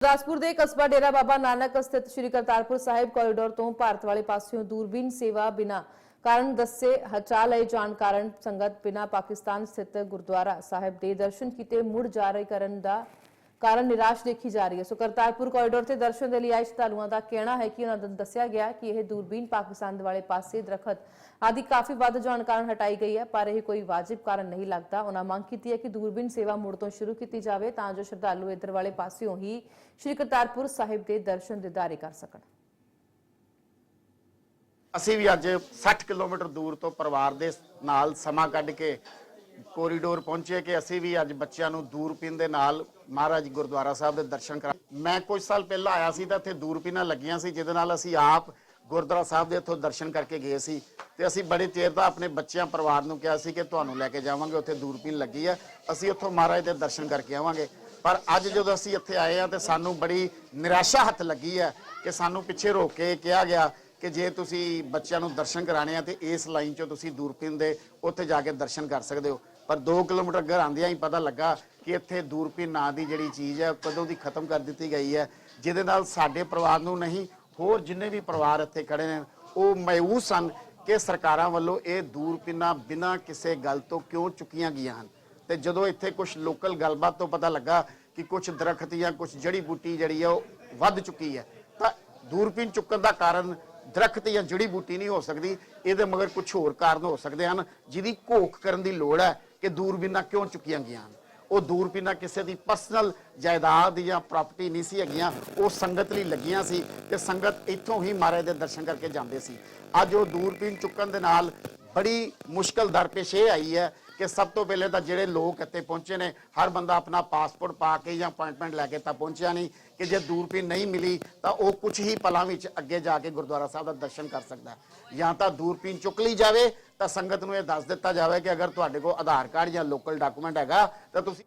ਗੁਰਦਾਸਪੁਰ ਦੇ ਕਸਬਾ ਡੇਰਾ ਬਾਬਾ ਨਾਨਕ ਸਥਿਤ ਸ੍ਰੀ ਕਰਤਾਰਪੁਰ ਸਾਹਿਬ ਕੋਰੀਡੋਰ ਤੋਂ ਭਾਰਤ ਵਾਲੇ ਪਾਸਿਓਂ ਦੂਰਬੀਨ ਸੇਵਾ ਬਿਨਾ ਕਾਰਨ ਦੱਸੇ ਹਟਾ ਲਏ ਜਾਣ ਕਾਰਨ ਸੰਗਤ ਬਿਨਾ ਪਾਕਿਸਤਾਨ ਸਥਿਤ ਗੁਰਦੁਆਰਾ ਸਾਹਿਬ ਦੇ ਦਰਸ਼ਨ ਕੀਤੇ, ਮੁੜ ਜਾ ਰਹੇ ਕਰਨ ਦਾ ਕਾਰਨ ਨਿਰਾਸ਼ ਦੇਖੀ ਜਾ ਰਹੀ ਹੈ। ਸੋ ਕਰਤਾਰਪੁਰ ਕੋਰੀਡੋਰ ਤੇ ਦਰਸ਼ਨ ਦੇ ਲਈ ਆਏ ਸ਼ਰਧਾਲੂਆਂ ਦਾ ਕਹਿਣਾ ਹੈ ਕਿ ਉਹਨਾਂ ਨੂੰ ਦੱਸਿਆ ਗਿਆ ਕਿ ਇਹ ਦੂਰਬੀਨ ਪਾਕਿਸਤਾਨ ਦੇ ਵਾਲੇ ਪਾਸੇ ਦਰਖਤ ਆਦਿ ਕਾਫੀ ਵੱਧ ਜਾਣ ਕਾਰਨ ਹਟਾਈ ਗਈ ਹੈ, ਪਰ ਇਹ ਕੋਈ ਵਾਜਿਬ ਕਾਰਨ ਨਹੀਂ ਲੱਗਦਾ। ਉਹਨਾਂ ਮੰਗ ਕੀਤੀ ਹੈ ਕਿ ਦੂਰਬੀਨ ਸੇਵਾ ਮੁੜ ਤੋਂ ਸ਼ੁਰੂ ਕੀਤੀ ਜਾਵੇ ਤਾਂ ਜੋ ਸ਼ਰਧਾਲੂ ਇੱਧਰ ਵਾਲੇ ਪਾਸਿਓਂ ਹੀ ਸ਼੍ਰੀ ਕਰਤਾਰਪੁਰ ਸਾਹਿਬ ਦੇ ਦਰਸ਼ਨ ਦਿਦਾਰੇ ਕਰ ਸਕਣ। ਅਸੀਂ ਵੀ ਅੱਜ 60 ਕਿਲੋਮੀਟਰ ਦੂਰ ਤੋਂ ਪਰਿਵਾਰ ਦੇ ਨਾਲ ਸਮਾਂ ਕੱਢ ਕੇ ਕੋਰੀਡੋਰ ਪਹੁੰਚੇ ਕਿ ਅਸੀਂ ਵੀ ਅੱਜ ਬੱਚਿਆਂ ਨੂੰ ਦੂਰਪੀਨ ਦੇ ਨਾਲ ਮਹਾਰਾਜ ਗੁਰਦੁਆਰਾ ਸਾਹਿਬ ਦੇ ਦਰਸ਼ਨ ਕਰਾ ਮੈਂ ਕੁਝ ਸਾਲ ਪਹਿਲਾਂ ਆਇਆ ਸੀ ਤਾਂ ਇੱਥੇ ਦੂਰਪੀਨਾਂ ਲੱਗੀਆਂ ਸੀ, ਜਿਹਦੇ ਨਾਲ ਅਸੀਂ ਆਪ ਗੁਰਦੁਆਰਾ ਸਾਹਿਬ ਦੇ ਇੱਥੋਂ ਦਰਸ਼ਨ ਕਰਕੇ ਗਏ ਸੀ। ਤੇ ਅਸੀਂ ਬੜੇ ਚਿਰ ਦਾ ਆਪਣੇ ਬੱਚਿਆਂ, ਪਰਿਵਾਰ ਨੂੰ ਕਿਹਾ ਸੀ ਕਿ ਤੁਹਾਨੂੰ ਲੈ ਕੇ ਜਾਵਾਂਗੇ, ਉੱਥੇ ਦੂਰਪੀਨ ਲੱਗੀ ਆ। ਅਸੀਂ ਉੱਥੋਂ ਮਹਾਰਾਜ ਦੇ ਦਰਸ਼ਨ ਕਰਕੇ ਆਵਾਂਗੇ। ਪਰ ਅੱਜ ਜਦੋਂ ਅਸੀਂ ਇੱਥੇ ਆਏ ਆ ਤੇ ਸਾਨੂੰ ਬੜੀ ਨਿਰਾਸ਼ਾ ਹੱਥ ਲੱਗੀ ਹੈ ਕਿ ਸਾਨੂੰ ਪਿੱਛੇ ਰੋਕ ਕੇ ਕਿਹਾ ਗਿਆ ਕਿ ਜੇ ਤੁਸੀਂ ਬੱਚਿਆਂ ਨੂੰ ਦਰਸ਼ਨ ਕਰਾਣੇ ਆ ਤੇ ਇਸ ਲਾਈਨ 'ਚੋਂ ਤੁਸੀਂ ਦੂਰਪੀਨ ਦੇ ਉੱਥੇ ਜਾ ਕੇ ਦਰਸ਼ਨ ਕਰ ਸਕਦੇ ਹੋ। ਪਰ 2 ਕਿਲੋਮੀਟਰ ਅੱਗੇ ਆਉਂਦਿਆਂ ਹੀ ਪਤਾ ਲੱਗਾ ਕਿ ਇੱਥੇ ਦੂਰਪੀਨ ਨਾਂ ਦੀ ਜਿਹੜੀ ਚੀਜ਼ ਹੈ, ਉਹ ਕਦੋਂ ਦੀ ਖਤਮ ਕਰ ਦਿੱਤੀ ਗਈ ਹੈ। ਜਿਹਦੇ ਨਾਲ ਸਾਡੇ ਪਰਿਵਾਰ ਨੂੰ ਨਹੀਂ, ਹੋਰ ਜਿੰਨੇ ਵੀ ਪਰਿਵਾਰ ਇੱਥੇ ਖੜੇ ਨੇ, ਉਹ ਮਾਯੂਸ ਹਨ ਕਿ ਸਰਕਾਰਾਂ ਵੱਲੋਂ ਇਹ ਦੂਰਪੀਨਾਂ ਬਿਨਾਂ ਕਿਸੇ ਗੱਲ ਤੋਂ ਕਿਉਂ ਚੁੱਕੀਆਂ ਗਈਆਂ ਹਨ। ਤੇ ਜਦੋਂ ਇੱਥੇ ਕੁਝ ਲੋਕਲ ਗੱਲਬਾਤ ਤੋਂ ਪਤਾ ਲੱਗਾ ਕਿ ਕੁਝ ਦਰਖਤ ਜਾਂ ਕੁਝ ਜੜੀ ਬੂਟੀ ਜਿਹੜੀ ਹੈ, ਉਹ ਵੱਧ ਚੁੱਕੀ ਹੈ, ਤਾਂ ਦੂਰਬੀਨ ਚੁੱਕਣ ਦਾ ਕਾਰਨ ਦਰਖਤ ਜਾਂ ਜੜੀ ਬੂਟੀ ਨਹੀਂ ਹੋ ਸਕਦੀ। ਇਹਦੇ ਮਗਰ ਕੁਝ ਹੋਰ ਕਾਰਨ ਹੋ ਸਕਦੇ ਹਨ, ਜਿਹਦੀ ਘੋਖ ਕਰਨ ਦੀ ਲੋੜ ਹੈ। ਕਿ ਦੂਰਬੀਨਾਂ ਕਿਉਂ ਚੁੱਕੀਆਂ ਗਈਆਂ ਹਨ? ਉਹ ਦੂਰਬੀਨਾਂ ਕਿਸੇ ਦੀ ਪਰਸਨਲ ਜਾਇਦਾਦ ਜਾਂ ਪ੍ਰਾਪਰਟੀ ਨਹੀਂ ਸੀ ਹੈਗੀਆਂ, ਉਹ ਸੰਗਤ ਲਈ ਲੱਗੀਆਂ ਸੀ ਤੇ ਸੰਗਤ ਇੱਥੋਂ ਹੀ ਮਹਾਰਾਜ ਦੇ ਦਰਸ਼ਨ ਕਰਕੇ ਜਾਂਦੇ ਸੀ। ਅੱਜ ਉਹ ਦੂਰਬੀਨ ਚੁੱਕਣ ਦੇ ਨਾਲ ਬੜੀ ਮੁਸ਼ਕਲ ਦਰਪੇਸ਼ ਇਹ ਆਈ ਹੈ ਕਿ ਸਭ ਤੋਂ ਪਹਿਲੇ ਤਾਂ ਜਿਹੜੇ ਲੋਕ ਇੱਥੇ ਪਹੁੰਚੇ ਨੇ, ਹਰ ਬੰਦਾ ਆਪਣਾ ਪਾਸਪੋਰਟ ਪਾ ਕੇ ਜਾਂ ਅਪਾਇੰਟਮੈਂਟ ਲੈ ਕੇ ਤਾਂ ਪਹੁੰਚਿਆ ਨਹੀਂ, ਕਿ ਜੇ ਦੂਰਬੀਨ ਨਹੀਂ ਮਿਲੀ ਤਾਂ ਉਹ ਕੁਝ ਹੀ ਪਲਾਂ ਵਿੱਚ ਅੱਗੇ ਜਾ ਕੇ ਗੁਰਦੁਆਰਾ ਸਾਹਿਬ ਦਾ ਦਰਸ਼ਨ ਕਰ ਸਕਦਾ ਜਾਂ ਤਾਂ ਦੂਰਬੀਨ ਚੁੱਕ ਲਈ ਜਾਵੇ ਤਾਂ ਸੰਗਤ ਨੂੰ ਇਹ ਦੱਸ ਦਿੱਤਾ ਜਾਵੇ ਕਿ ਅਗਰ ਤੁਹਾਡੇ ਕੋਲ ਆਧਾਰ ਕਾਰਡ ਜਾਂ ਲੋਕਲ ਡਾਕੂਮੈਂਟ ਹੈਗਾ ਤਾਂ ਤੁਸੀਂ